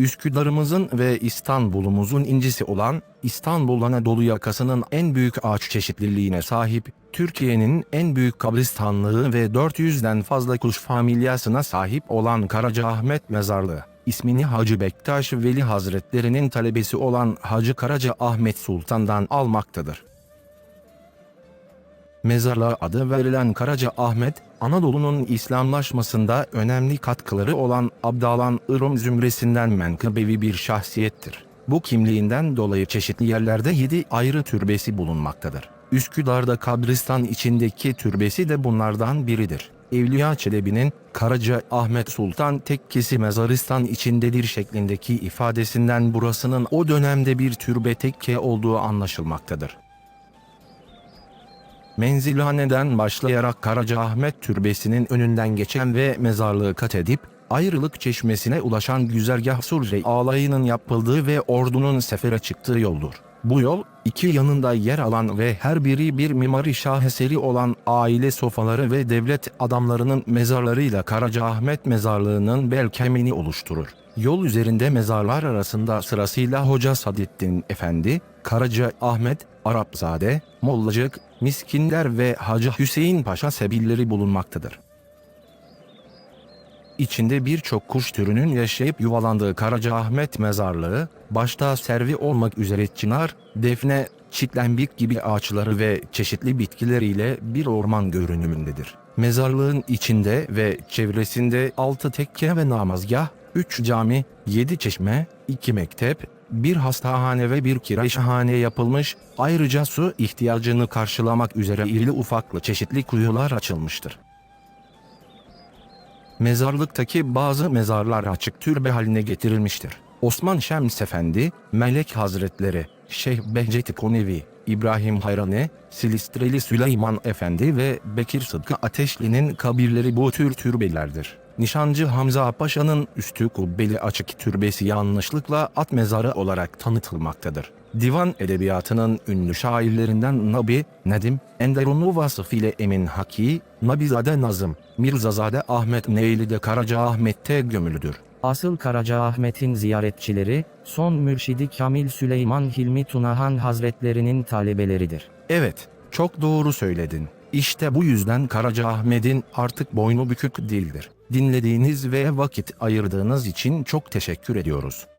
Üsküdar'ımızın ve İstanbul'umuzun incisi olan İstanbul Anadolu yakasının en büyük ağaç çeşitliliğine sahip, Türkiye'nin en büyük kabristanlığı ve 400'den fazla kuş familyasına sahip olan Karacaahmet Mezarlığı, ismini Hacı Bektaş Veli Hazretlerinin talebesi olan Hacı Karaca Ahmet Sultan'dan almaktadır. Mezarlığa adı verilen Karaca Ahmet, Anadolu'nun İslamlaşmasında önemli katkıları olan Abdalan Irum zümresinden menkıbevi bir şahsiyettir. Bu kimliğinden dolayı çeşitli yerlerde yedi ayrı türbesi bulunmaktadır. Üsküdar'da kabristan içindeki türbesi de bunlardan biridir. Evliya Çelebi'nin Karaca Ahmet Sultan Tekkesi Mezaristan içindedir şeklindeki ifadesinden burasının o dönemde bir türbe tekke olduğu anlaşılmaktadır. Menzilhaneden başlayarak Karacaahmet Türbesi'nin önünden geçen ve mezarlığı kat edip Ayrılık Çeşmesi'ne ulaşan güzergah Surre alayının yapıldığı ve ordunun sefere çıktığı yoldur. Bu yol iki yanında yer alan ve her biri bir mimari şaheseri olan aile sofaları ve devlet adamlarının mezarlarıyla Karacaahmet Mezarlığı'nın bel kemiğini oluşturur. Yol üzerinde mezarlar arasında sırasıyla Hoca Sadettin Efendi, Karaca Ahmet, Arapzade, Mollacık, Miskinler ve Hacı Hüseyin Paşa sebilleri bulunmaktadır. İçinde birçok kuş türünün yaşayıp yuvalandığı Karacaahmet Mezarlığı, başta servi olmak üzere çınar, defne, çitlembik gibi ağaçları ve çeşitli bitkileriyle bir orman görünümündedir. Mezarlığın içinde ve çevresinde altı tekke ve namazgah, üç cami, yedi çeşme, iki mektep, bir hastahane ve bir kirayhane yapılmış, ayrıca su ihtiyacını karşılamak üzere irili ufaklı çeşitli kuyular açılmıştır. Mezarlıktaki bazı mezarlar açık türbe haline getirilmiştir. Osman Şems Efendi, Melek Hazretleri, Şeyh Behçet Konevi, İbrahim Hayrani, Silistreli Süleyman Efendi ve Bekir Sıtkı Ateşli'nin kabirleri bu tür türbelerdir. Nişancı Hamza Paşa'nın üstü kubbeli açık türbesi yanlışlıkla at mezarı olarak tanıtılmaktadır. Divan edebiyatının ünlü şairlerinden Nabi, Nedim, Enderunlu vasıfıyla Emin Haki, Nabizade Nazım, Mirzazade Ahmet Neyli de Karacaahmet'te gömülüdür. Asıl Karacaahmet'in ziyaretçileri, son mürşidi Kamil Süleyman Hilmi Tunahan Hazretlerinin talebeleridir. Evet, çok doğru söyledin. İşte bu yüzden Karacaahmet'in artık boynu bükük değildir. Dinlediğiniz ve vakit ayırdığınız için çok teşekkür ediyoruz.